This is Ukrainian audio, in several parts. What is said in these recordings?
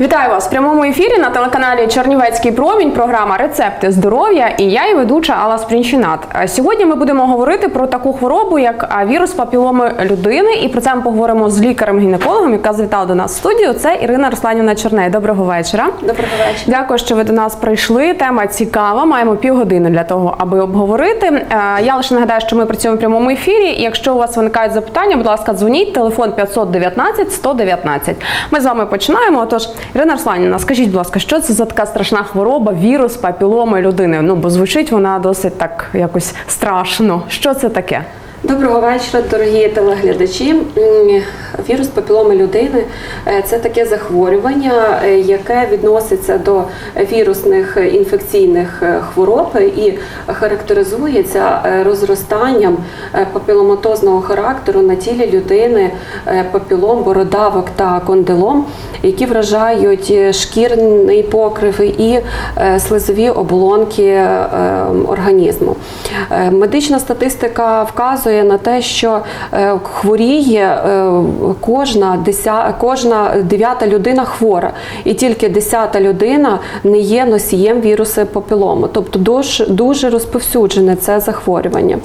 Вітаю вас в прямому ефірі на телеканалі Чернівецький промінь. Програма Рецепти здоров'я і я, і ведуча Алла Спрінчинат. Е, Сьогодні ми будемо говорити про таку хворобу, як вірус папіломи людини. І про це ми поговоримо з лікарем-гінекологом, яка завітала до нас в студію. Це Ірина Русланівна Черней. Доброго вечора. Доброго вечора. Дякую, що ви до нас прийшли. Тема цікава. Маємо півгодини для того, аби обговорити. Е, Я лише нагадаю, що ми працюємо в прямому ефірі. І якщо у вас виникають запитання, будь ласка, дзвоніть. Телефон 519 119. Ми з вами починаємо. Отож, Ірина Арсланіна, скажіть, будь ласка, що це за така страшна хвороба, вірус папіломи людини? Ну бо звучить вона досить так якось страшно. Що це таке? Доброго вечора, дорогі телеглядачі. Вірус папіломи людини е, це таке захворювання, е, яке відноситься до вірусних інфекційних е, хвороб і характеризується розростанням папіломатозного характеру на тілі людини папілом, бородавок та кондилом, які вражають шкірний покрив і слизові оболонки організму. Медична статистика вказує на те, що е, хворіє е, кожна деся, кожна дев'ята людина хвора, і тільки десята людина не є носієм вірусу папілому. Тобто дуже, дуже розповсюджене це захворювання.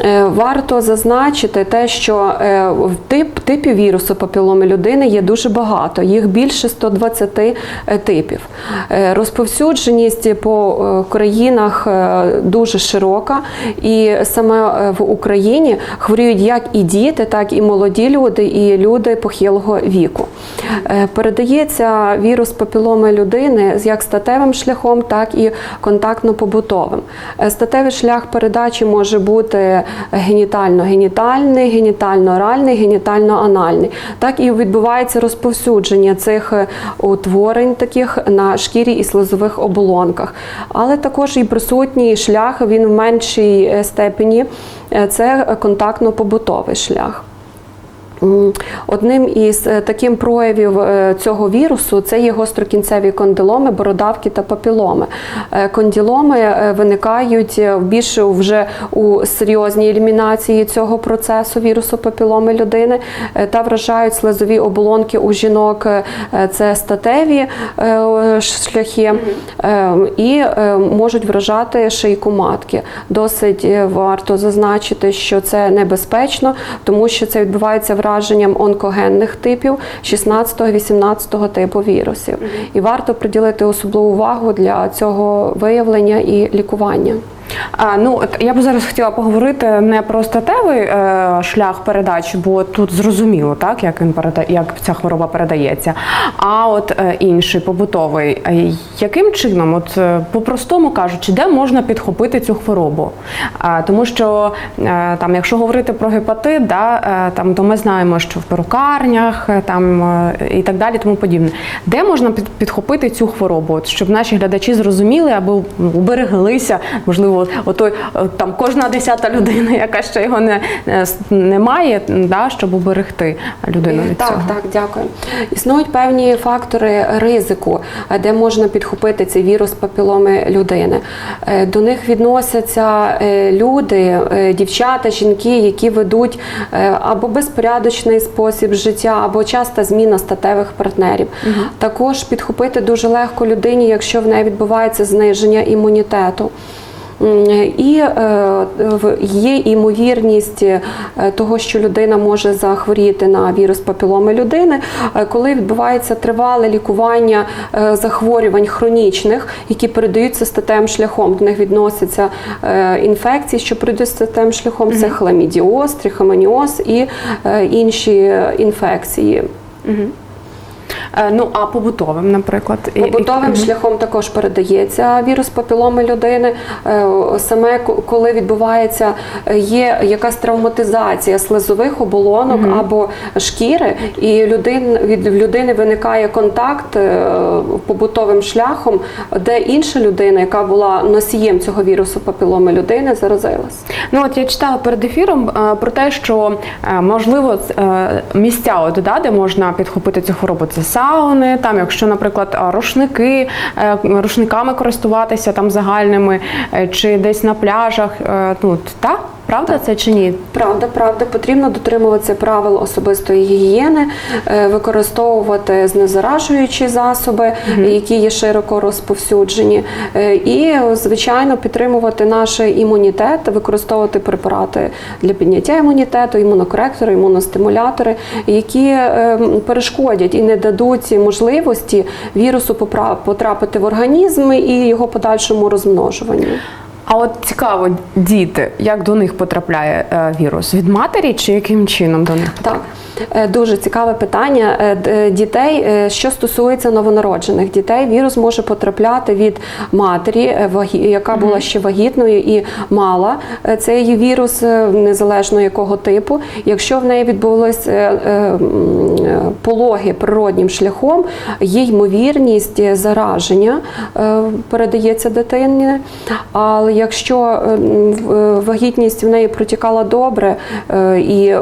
Е, Варто зазначити те, що е, в тип, типів вірусу папіломи людини є дуже багато, їх більше 120 е, типів. Розповсюдженість по країнах дуже широка, і саме в Україні хворіють як і діти, так і молоді люди, і люди похилого віку. Передається вірус папіломи людини як статевим шляхом, так і контактно-побутовим. Статевий шлях передачі може бути генітально-генітальний, генітально-оральний, генітально-анальний. Так і відбувається розповсюдження цих е, утворень таких на шкірі і слизових оболонках. Але також і присутній шлях, він в меншій е, степені е, це контактно-побутовий шлях. Одним із е, таким проявів е, цього вірусу це є гострокінцеві кондиломи, бородавки та папіломи. Е, Кондиломи виникають більше вже у серйозній елімінації цього процесу вірусу папіломи людини та вражають слизові оболонки у жінок. Це статеві шляхи і можуть вражати шийку матки. Досить варто зазначити, що це небезпечно, тому що це відбувається враженням онкогенних типів 16-18 типу вірусів. І варто приділити особливу увагу для цього виявлення і лікування. А, ну я б зараз хотіла поговорити не про статевий е, шлях передачі, бо тут зрозуміло, так як він переда... як ця хвороба передається. А от е, інший побутовий, Е, яким чином, от е, по-простому кажучи, де можна підхопити цю хворобу? А, тому що е, там, якщо говорити про гепатит, да, е, там то ми знаємо, що в перукарнях е, там е, і так далі, тому подібне. Де можна підхопити цю хворобу? От, щоб наші глядачі зрозуміли ну, убереглися, можливо, от- отой е, там кожна десята людина, яка ще його не, не, має, да, щоб уберегти людину від так, цього. так, дякую. Існують певні фактори ризику, е, де можна підхопити цей вірус папіломи людини. Е, До них відносяться е, люди, е, дівчата, жінки, які ведуть е, або безпорядочний спосіб життя, або часта зміна статевих партнерів. Також підхопити дуже легко людині, якщо в неї відбувається зниження імунітету. І е, є імовірність е, того, що людина може захворіти на вірус папіломи людини, е, коли відбувається тривале лікування захворювань хронічних, які передаються статевим шляхом. До них відносяться інфекції, що передаються статевим шляхом. Це хламідіоз, трихомоніоз і інші інфекції. Е, Ну а побутовим, наприклад, Побутовим шляхом також передається вірус папіломи людини. Е, Саме ко- коли відбувається е, є якась травматизація слизових оболонок або шкіри, і людин від людини виникає контакт е, побутовим шляхом, де інша людина, яка була носієм цього вірусу папіломи людини, заразилась. Ну от я читала перед ефіром е, про те, що е, можливо е, місця, от, да, де можна підхопити цю хворобу, це сауни, там, якщо, наприклад, рушники, е, рушниками користуватися там загальними, е, чи десь на пляжах. е, Ну, от, Правда це чи ні? Правда, правда, потрібно дотримуватися правил особистої гігієни, е, використовувати знезаражуючі засоби, які є широко розповсюджені, е, і звичайно підтримувати наш імунітет, використовувати препарати для підняття імунітету, імунокоректори, імуностимулятори, які е, перешкодять і не дадуть можливості вірусу потрапити в організм і його подальшому розмножуванню. А от цікаво, діти, як до них потрапляє е, вірус? Від матері чи яким чином до них? Так, Е, дуже цікаве питання Е, дітей. Що стосується новонароджених дітей, вірус може потрапляти від матері, яка була ще вагітною і мала цей вірус незалежно якого типу. Якщо в неї відбулись пологи природнім шляхом, є ймовірність зараження передається дитині. Але якщо е, е, вагітність в неї протікала добре, е, і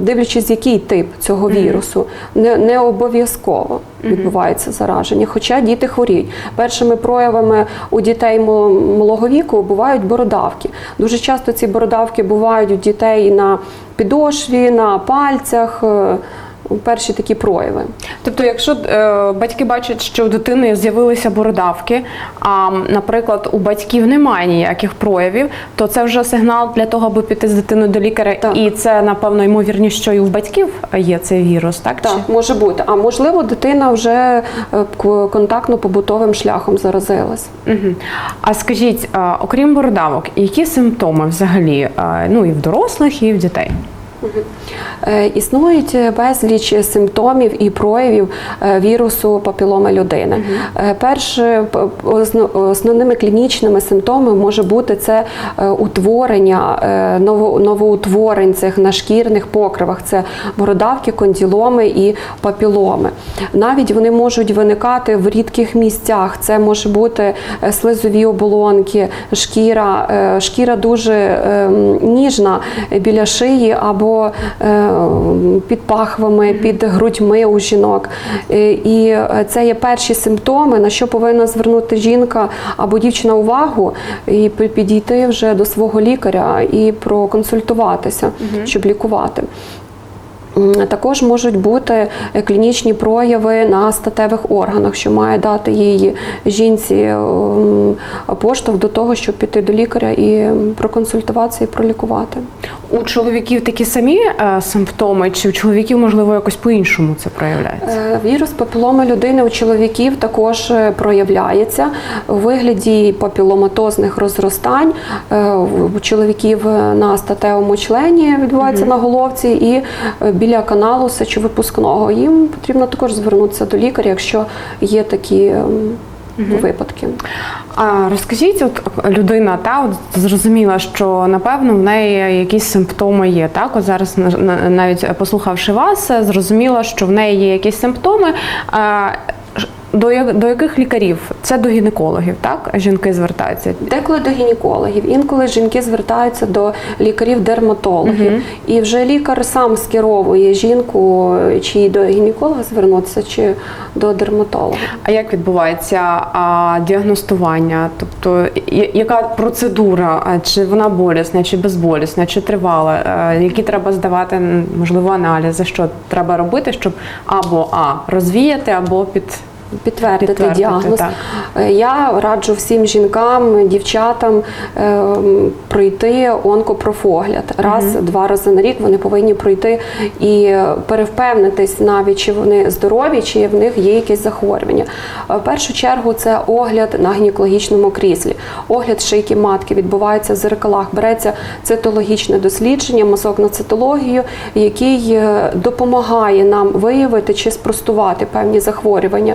дивлячись, який тип цього вірусу, не, не обов'язково відбувається зараження. Хоча діти хворіють. Першими проявами у дітей малого віку бувають бородавки. Дуже часто ці бородавки бувають у дітей на підошві, на пальцях. Е, Перші такі прояви. Тобто, якщо е, батьки бачать, що у дитини з'явилися бородавки, а, наприклад, у батьків немає ніяких проявів, то це вже сигнал для того, аби піти з дитиною до лікаря. Так. І це, напевно, ймовірність, що і у батьків є цей вірус, так? Так, Чи? може бути. А можливо, дитина вже е, контактно-побутовим шляхом заразилась. Угу. А скажіть, а, окрім бородавок, які симптоми взагалі а, ну, і в дорослих, і в дітей? Е, Існують безліч симптомів і проявів е, вірусу папіломи людини. Е, Перше п- основними клінічними симптомами може бути це е, утворення е, новоутворень цих на шкірних покривах. Це бородавки, конділоми і папіломи. Навіть вони можуть виникати в рідких місцях. Це може бути е, слизові оболонки, шкіра, е, шкіра дуже е, ніжна біля шиї або е, під пахвами, під грудьми у жінок. Е, І е, це є перші симптоми, на що повинна звернути жінка або дівчина увагу і підійти вже до свого лікаря і проконсультуватися, щоб лікувати. Також можуть бути е, клінічні прояви на статевих органах, що має дати їй жінці поштовх до того, щоб піти до лікаря і проконсультуватися і пролікувати. У чоловіків такі самі е, симптоми, чи у чоловіків, можливо, якось по-іншому це проявляється? Е, Вірус папіломи людини у чоловіків також е, проявляється у вигляді папіломатозних розростань. Е, У чоловіків е, на статевому члені відбувається на головці і е, біля каналу сечовипускного. Їм потрібно також звернутися до лікаря, якщо є такі ем, випадки. А розкажіть, от людина та от зрозуміла, що напевно в неї якісь симптоми є. Так, от зараз на- на- навіть послухавши вас, е, зрозуміла, що в неї є якісь симптоми. До, до яких лікарів? Це до гінекологів, так? Жінки звертаються. Деколи до гінекологів, інколи жінки звертаються до лікарів-дерматологів, і вже лікар сам скеровує жінку, чи до гінеколога звернутися, чи до дерматолога. А як відбувається а, діагностування? Тобто, яка процедура? Чи вона болісна, чи безболісна, чи тривала? Які треба здавати, можливо, аналізи? Що треба робити, щоб або а розвіяти, або під Підтвердити, Підтвердити, діагноз. так. Е, Я раджу всім жінкам, дівчатам е, пройти онкопрофогляд. Раз-два рази на рік вони повинні пройти і перевпевнитись навіть, чи вони здорові, чи в них є якесь захворювання. Е, В першу чергу це огляд на гінекологічному кріслі. Огляд шийки матки відбувається в зеркалах. Береться цитологічне дослідження, мазок на цитологію, який е, допомагає нам виявити чи спростувати певні захворювання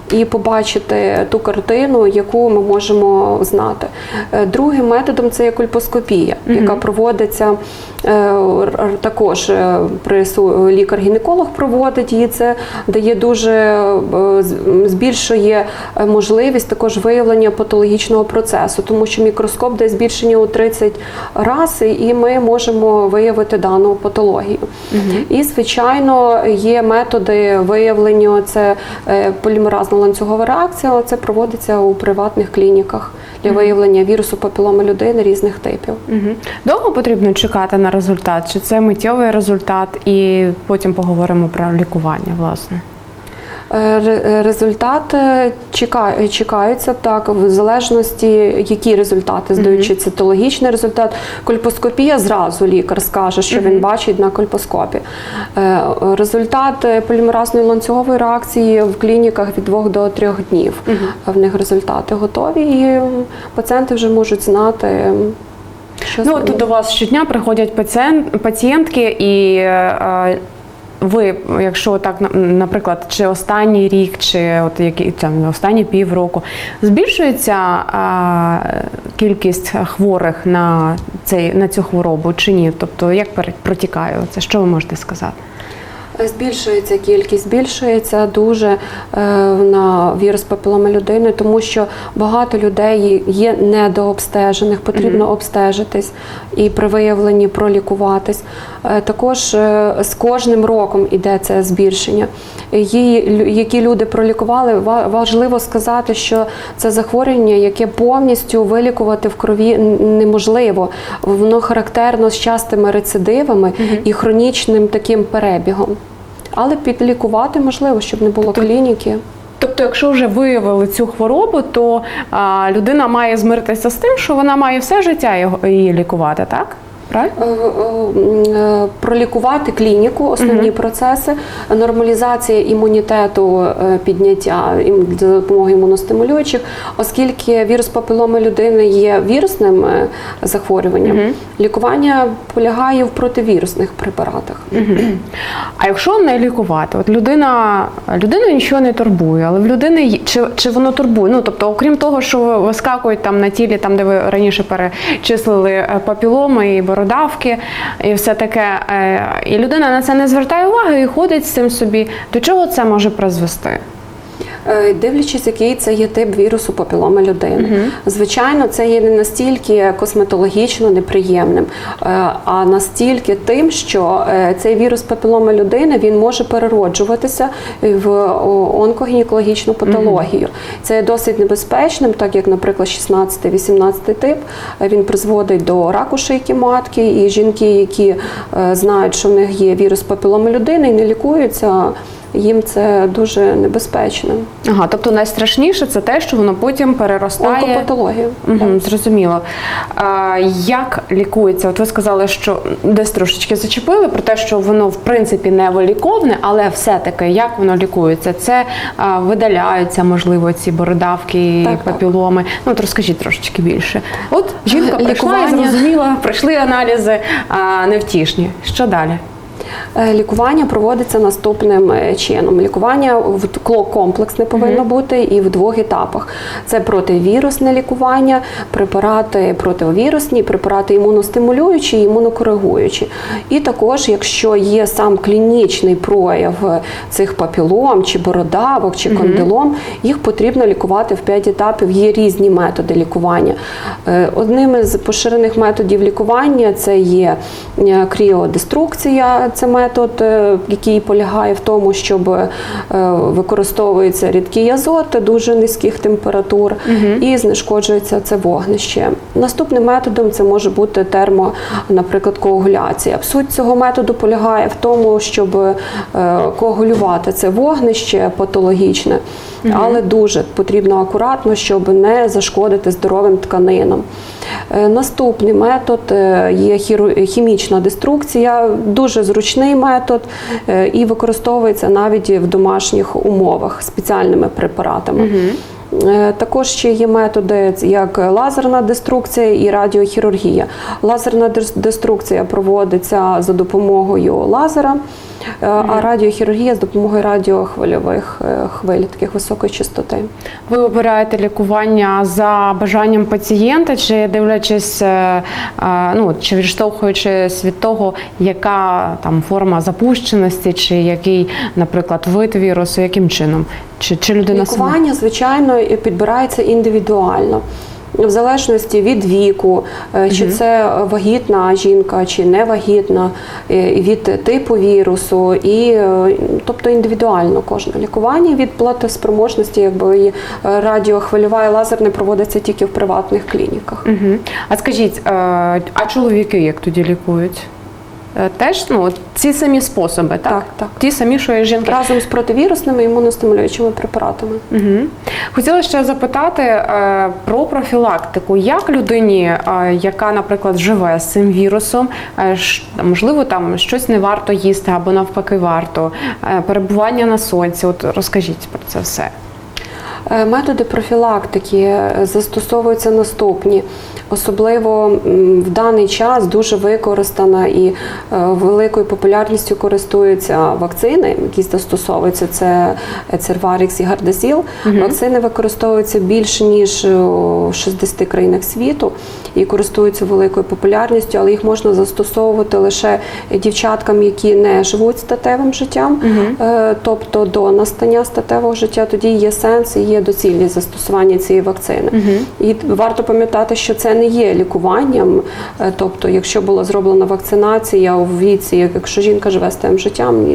і побачити ту картину, яку ми можемо знати. Е, Другим методом це є кульпоскопія, яка проводиться е, також е, при лікар-гінеколог проводить її. Це дає дуже збільшує можливість також виявлення патологічного процесу, тому що мікроскоп дає збільшення у 30 разів, і ми можемо виявити дану патологію. І, звичайно, є методи виявлення це полімеразна ланцюгова реакція, але це проводиться у приватних клініках для виявлення вірусу папіломи людини різних типів. Угу. Довго потрібно чекати на результат? Чи це миттєвий результат, і потім поговоримо про лікування, власне? Е, е, Результати чека- чекаються так, в залежності, які результати здають, чи цитологічний результат. Кольпоскопія зразу лікар скаже, що він бачить на кольпоскопі. Е, Результат е, полімеразної ланцюгової реакції в клініках від 2 до 3 днів. В них результати готові, і пацієнти вже можуть знати. Що Ну тут до вас щодня приходять пацієнт, пацієнтки, і е, ви, якщо так, на- наприклад, чи останній рік, чи от які там останні півроку, збільшується а, кількість хворих на цей на цю хворобу чи ні? Тобто, як протікає це? Що ви можете сказати? Збільшується кількість, збільшується дуже е, на вірус папіломи людини, тому що багато людей є недообстежених, потрібно обстежитись і при виявленні пролікуватись. Е, також е, з кожним роком іде це збільшення. Її, які люди пролікували, ва- важливо сказати, що це захворювання, яке повністю вилікувати в крові неможливо. Воно характерно з частими рецидивами і хронічним таким перебігом. Але підлікувати можливо, щоб не було клініки. Тобто, якщо вже виявили цю хворобу, то а, людина має змиритися з тим, що вона має все життя її лікувати, так? Правильно? Е, е, е, Пролікувати клініку, основні процеси, нормалізація імунітету, підняття за допомогою імуностимулюючих, оскільки вірус папіломи людини є вірусним захворюванням, лікування полягає в противірусних препаратах. А якщо не лікувати, от людина людину нічого не турбує, але в людини чи, чи воно турбує? Ну тобто, окрім того, що вискакують там на тілі, там де ви раніше перечислили папіломи і бородавки, і все таке, е, і людина на це не звертає уваги і ходить з цим собі. До чого це може призвести? Е, Дивлячись, який це є тип вірусу папіломи людини. Звичайно, це є не настільки косметологічно неприємним, е, а настільки тим, що е, цей вірус папіломи людини він може перероджуватися в онкогінекологічну патологію. Це є досить небезпечним, так як, наприклад, 16-18 тип він призводить до раку шийки матки, і жінки, які знають, що в них є вірус папіломи людини і не лікуються. Їм це дуже небезпечно. Ага, тобто найстрашніше це те, що воно потім переростає. Онкопатологію. Угу, зрозуміло. А, як лікується? От ви сказали, що десь трошечки зачепили про те, що воно в принципі не виліковне, але все-таки як воно лікується? Це а, видаляються, можливо, ці бородавки, Так, так. папіломи. Ну, от розкажіть трошечки більше. От жінка прийшла і зрозуміла, прийшли аналізи а, невтішні. Що далі? Е, Лікування проводиться наступним е, чином. Лікування в комплексне повинно бути і в двох етапах. Це противірусне лікування, препарати противірусні, препарати імуностимулюючі і імунокоригуючі. І також, якщо є сам клінічний прояв е, цих папілом, чи бородавок, чи кондилом, їх потрібно лікувати в 5 етапів. Є різні методи лікування. Одним із поширених методів лікування це є кріодеструкція, це метод, е, який полягає в тому, щоб е, використовується рідкий азот дуже низьких температур і знешкоджується це вогнище. Наступним методом це може бути термо, наприклад, коагуляція. Суть цього методу полягає в тому, щоб е, коагулювати це вогнище патологічне, але дуже потрібно акуратно, щоб не зашкодити здоровим тканинам. Е, Наступний метод е, є хімічна деструкція, дуже зручний метод е, і використовується навіть в домашніх умовах спеціальними препаратами. Також ще є методи, як лазерна деструкція і радіохірургія. Лазерна дес- деструкція проводиться за допомогою лазера, а радіохірургія з допомогою радіохвильових е, хвиль, таких високої частоти. Ви обираєте лікування за бажанням пацієнта, чи дивлячись, е, е, ну чи відштовхуючись від того, яка там форма запущеності, чи який, наприклад, вид вірусу, яким чином? Чи, чи людина сама? Лікування, звичайно, і підбирається індивідуально. В залежності від віку, е, чи це вагітна жінка, чи не вагітна, е, від типу вірусу, і е, тобто індивідуально кожне лікування від платоспроможності, якби радіохвильова і лазерне проводиться тільки в приватних клініках. Угу. А скажіть, а чоловіки як тоді лікують? Е, Теж ну, ці самі способи, так? Так, так. Ті самі, що і жінки. Разом з противірусними імуностимулюючими препаратами. Угу. Хотіла ще запитати е, про профілактику. Як людині, е, яка, наприклад, живе з цим вірусом, е, ш- можливо, там щось не варто їсти або навпаки варто, е, перебування на сонці. От розкажіть про це все. Е, Методи профілактики е, застосовуються наступні. Особливо в даний час дуже використана і е, великою популярністю користуються вакцини, які застосовуються. Це Церварікс і Гардасіл. Вакцини використовуються більше ніж у 60 країнах світу і користуються великою популярністю, але їх можна застосовувати лише дівчаткам, які не живуть статевим життям, Е, тобто до настання статевого життя, тоді є сенс і є доцільність застосування цієї вакцини. І варто пам'ятати, що це не є лікуванням. Е, Тобто, якщо була зроблена вакцинація у віці, якщо жінка живе статевим життям,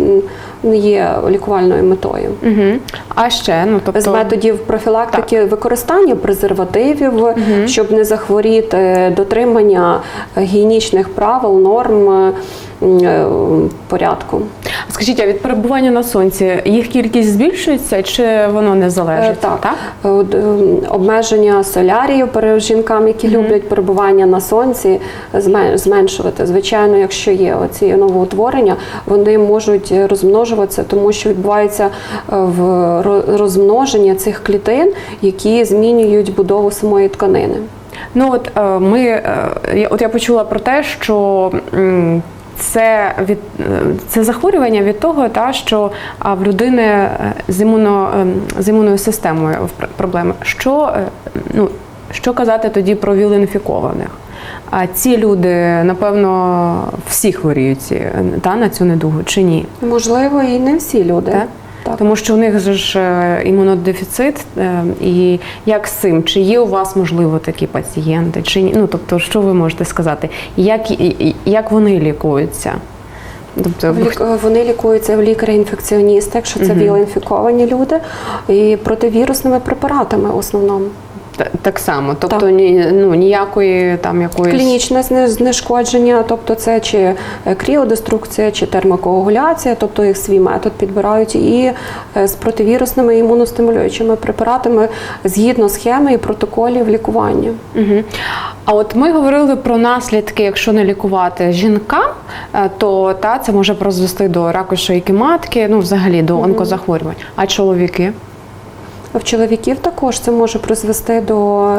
не є лікувальною метою. Угу. А ще, ну тобто З методів профілактики використання презервативів, щоб не захворіти, дотримання гігієнічних правил, норм порядку. скажіть, а від перебування на сонці їх кількість збільшується чи воно не залежить? Е, Так, Е, от, е, обмеження солярію перед жінкам, які люблять перебування на сонці, зменшувати. Звичайно, якщо є оці новоутворення, вони можуть розмножуватися, тому що відбувається е, в розмноження цих клітин, які змінюють будову самої тканини. Ну от е, ми е, от я почула про те, що це від це захворювання від того, та що в людини е, з імуно ем, з імунною системою проблеми. Що е, ну що казати тоді про віл-інфікованих? А ці люди, напевно, всі хворіють е, та на цю недугу чи ні? Можливо, і не всі люди. Так? Так. Тому що у них же ж е, імунодефіцит, е, і як з цим? Чи є у вас можливо такі пацієнти? Чи ні? Ну тобто, що ви можете сказати? Як, як вони лікуються? Тобто, Вони лікуються в лікаря-інфекціоніста, якщо це угу. віл-інфіковані люди, і противірусними препаратами в основному. Та- так само, тобто Так. ні, ну, ніякої там якоїсь Клінічне зне- знешкодження, тобто це чи е, кріодеструкція, чи термокоагуляція, тобто їх свій метод підбирають, і е, з противірусними імуностимулюючими препаратами згідно схеми і протоколів лікування. Угу. А от ми говорили про наслідки, якщо не лікувати жінкам, е, то та це може призвести до раку шийки матки, ну взагалі до онкозахворювань. А чоловіки? В чоловіків також це може призвести до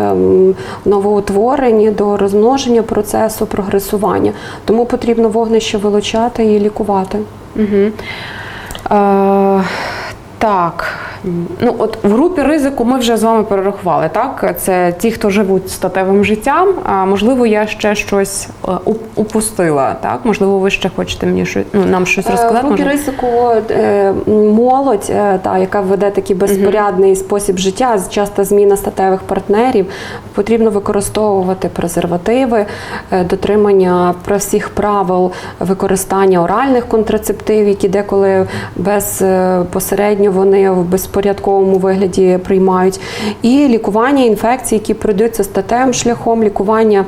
новоутворення, до розмноження процесу прогресування. Тому потрібно вогнище вилучати і лікувати. Угу. Е, так. Ну, от в групі ризику ми вже з вами перерахували, так? Це ті, хто живуть статевим життям. А можливо, я ще щось е, упустила. Так, можливо, ви ще хочете мені щось ну, нам щось Е, В розказати? групі може? ризику е, молодь, та, яка веде такий безпорядний спосіб життя, часто зміна статевих партнерів, потрібно використовувати презервативи, дотримання про всіх правил використання оральних контрацептивів, які деколи безпосередньо вони в безпорядковому вигляді приймають, і лікування інфекцій, які пройдуться статевим шляхом, лікування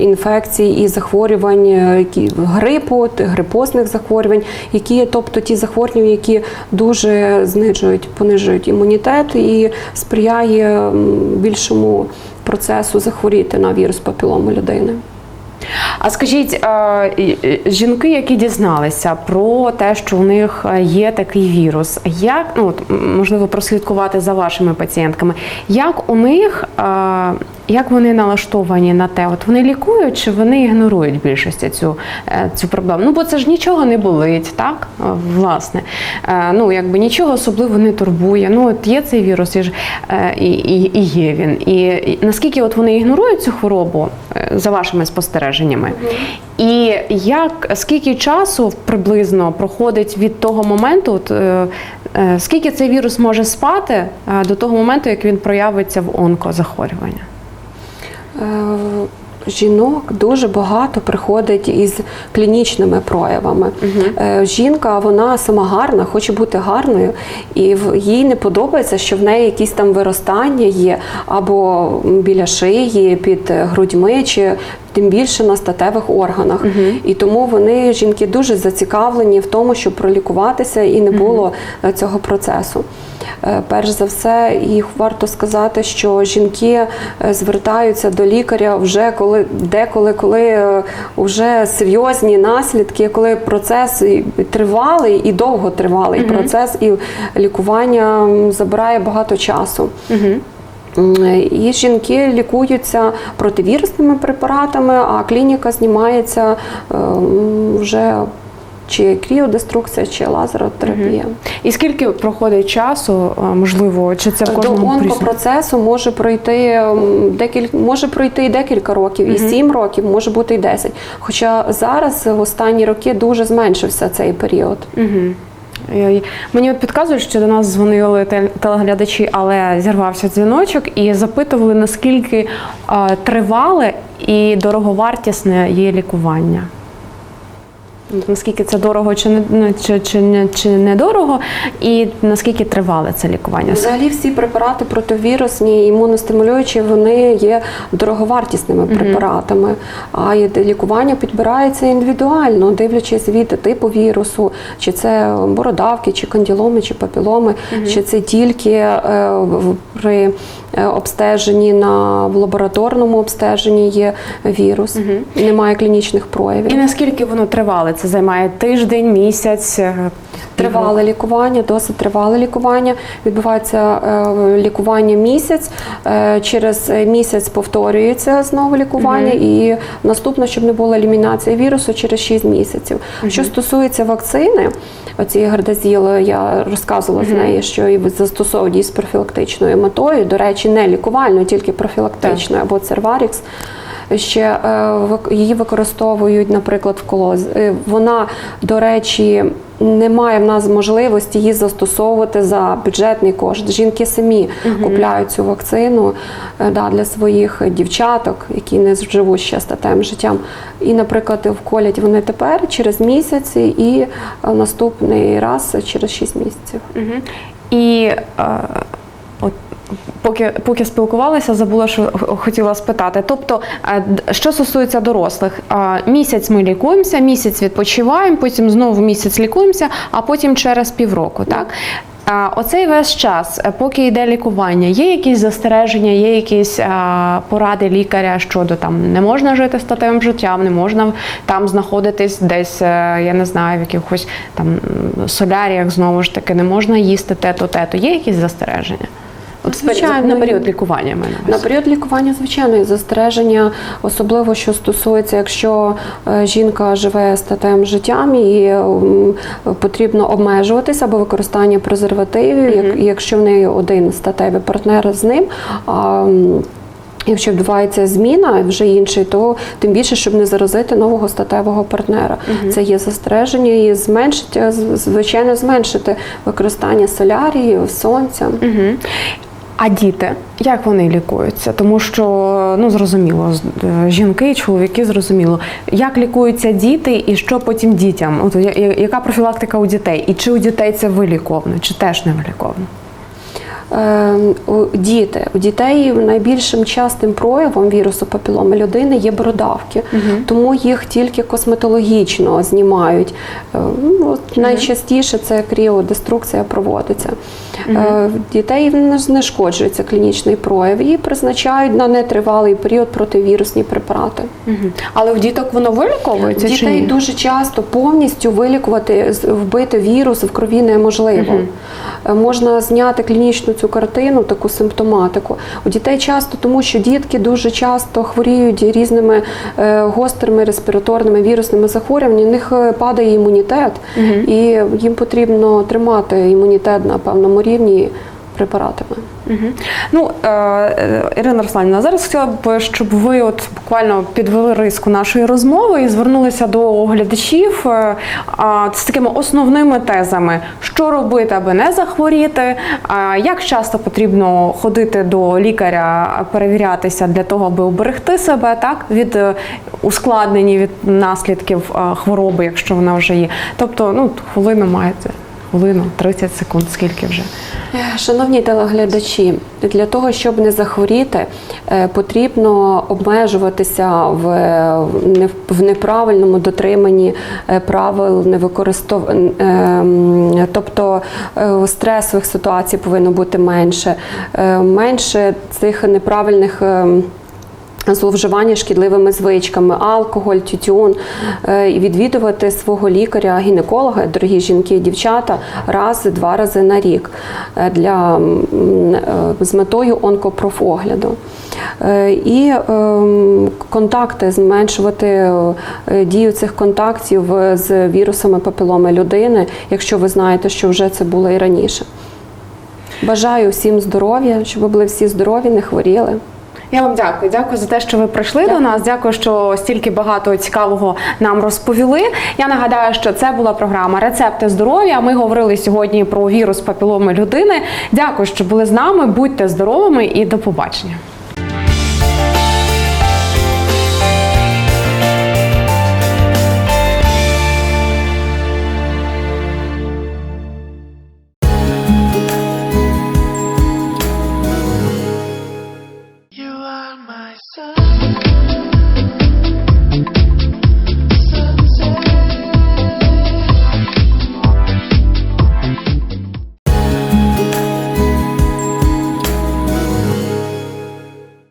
інфекцій і захворювань, е, які грипу, грипозних захворювань, які тобто ті захворювання, які дуже знижують, понижують імунітет і сприяє більшому процесу захворіти на вірус папілому людини. А скажіть, е, і- жінки, які дізналися про те, що у них е, є такий вірус, як ну можливо прослідкувати за вашими пацієнтками, як у них е, як вони налаштовані на те, от вони лікують чи вони ігнорують більшості цю, е, цю проблему? Ну бо це ж нічого не болить, так Е, власне. Е, Ну якби нічого особливо не турбує. Ну от є цей вірус, і ж і, і, і є він. І, наскільки от вони ігнорують цю хворобу за вашими спостереженнями? І як скільки часу приблизно проходить від того моменту, от, скільки цей вірус може спати до того моменту, як він проявиться в онкозахворювання? Е, Жінок дуже багато приходить із клінічними проявами. Е, Жінка, вона сама гарна, хоче бути гарною, і їй не подобається, що в неї якісь там виростання є або біля шиї, під грудьми, чи тим більше на статевих органах. І тому вони, жінки, дуже зацікавлені в тому, щоб пролікуватися і не було е, цього процесу. Е, Перш за все, їх варто сказати, що жінки е, звертаються до лікаря вже коли деколи, коли е, вже серйозні наслідки, коли процес тривалий і довго тривалий процес, і лікування забирає багато часу. М, І жінки лікуються противірусними препаратами, а клініка знімається вже чи кріодеструкція, чи лазеротерапія. І скільки проходить часу, можливо, чи це в До кожному по-різному? онкопроцесу може пройти декілька може пройти і декілька років, і сім років, може бути і 10. Хоча зараз в останні роки дуже зменшився цей період. Угу. Мені от підказують, що до нас дзвонили те- телеглядачі, але зірвався дзвіночок і запитували, наскільки тривале і дороговартісне є лікування. Наскільки це дорого чи не ну, чи, чи, не чи недорого, і наскільки тривале це лікування? Взагалі всі препарати противірусні, імуностимулюючі, вони є дороговартісними препаратами. А лікування підбирається індивідуально, дивлячись від типу вірусу, чи це бородавки, чи канділоми, чи папіломи, чи це тільки е, при обстеженні на в лабораторному обстеженні є вірус, і немає клінічних проявів. І наскільки воно тривале? Це займає тиждень, місяць? е, Тривале лікування, досить тривале лікування. Відбувається е, лікування місяць. Е, через місяць повторюється знову лікування, і наступне, щоб не було елімінації вірусу, через 6 місяців. Що стосується вакцини, оцієї гардазіли, я розказувала з неї, що і застосовують з профілактичною метою. До речі, не лікувальною, тільки профілактичною, або Церварікс. Ще е, її використовують, наприклад, в колоз. Е, Вона, до речі, немає в нас можливості її застосовувати за бюджетний кошт. Жінки самі купляють цю вакцину е, да, для своїх дівчаток, які не живуть ще статевим життям. І, наприклад, вколять вони тепер через місяць і наступний раз через 6 місяців. Мгм. І е, поки, поки спілкувалася, забула, що хотіла спитати. Тобто, е, що стосується дорослих, е, місяць ми лікуємося, місяць відпочиваємо, потім знову місяць лікуємося, а потім через півроку, так? Оцей весь час, е, поки йде лікування, є якісь застереження, є якісь е, поради лікаря щодо там не можна жити статевим життям, не можна там знаходитись десь, е, я не знаю, в якихось там соляріях знову ж таки, не можна їсти те-то, те-то. Є якісь застереження? От Звичайно, на період лікування мене. На період лікування, звичайно, є застереження, особливо що стосується, якщо е, жінка живе статевим життям і потрібно обмежуватися або використання презервативів, як, якщо в неї один статевий партнер з ним. А, Якщо відбувається зміна вже інший, то тим більше, щоб не заразити нового статевого партнера. Це є застереження і зменшити, звичайно, зменшити використання солярії, сонця. Угу. А діти, як вони лікуються? Тому що ну зрозуміло, е, жінки, чоловіки зрозуміло, як лікуються діти і що потім дітям? От яка профілактика у дітей? І чи у дітей це виліковно, чи теж не виліковно? Е, у- Діти у дітей найбільшим частим проявом вірусу папіломи людини є бородавки, тому їх тільки косметологічно знімають. От Найчастіше це кріодеструкція проводиться. В дітей не знешкоджується клінічний прояв і призначають на нетривалий період противірусні препарати. Угу. Але у діток воно виліковується чи Дітей ні? дуже часто повністю вилікувати, вбити вірус в крові неможливо. Е, Можна зняти клінічну цю картину, таку симптоматику. У дітей часто, тому що дітки дуже часто хворіють різними е, гострими респіраторними вірусними захворюваннями, у них е, падає імунітет, і їм потрібно тримати імунітет на певному рівні. Препаратами. Мгм. Ну, е, е, Ірина Русланівна, зараз хотіла б, щоб ви от буквально підвели риску нашої розмови і звернулися до глядачів е, з такими основними тезами, що робити, аби не захворіти, як часто потрібно ходити до лікаря, перевірятися для того, аби уберегти себе так від ускладнень, від наслідків хвороби, якщо вона вже є. Тобто, ну, хвилину маєте. Хвилину, 30 секунд, скільки вже. Шановні телеглядачі, для того, щоб не захворіти, е, потрібно обмежуватися в, не- неправильному дотриманні е, правил невикористов... е, м, тобто е, стресових ситуацій повинно бути менше, Е, менше цих неправильних. Зловживання шкідливими звичками, алкоголь, тютюн, Е, і відвідувати свого лікаря, гінеколога, дорогі жінки і дівчата, раз-два рази на рік е, для е, з метою онкопрофогляду. І ем, контакти зменшувати дію цих контактів з вірусами папіломи людини, якщо ви знаєте, що вже це було і раніше. Бажаю всім здоров'я, щоб ви були всі здорові, не хворіли. Я вам дякую. Дякую за те, що ви прийшли до нас. Дякую, що стільки багато цікавого нам розповіли. Я нагадаю, що це була програма Рецепти здоров'я. Ми говорили сьогодні про вірус папіломи людини. Дякую, що були з нами. Будьте здоровими і до побачення.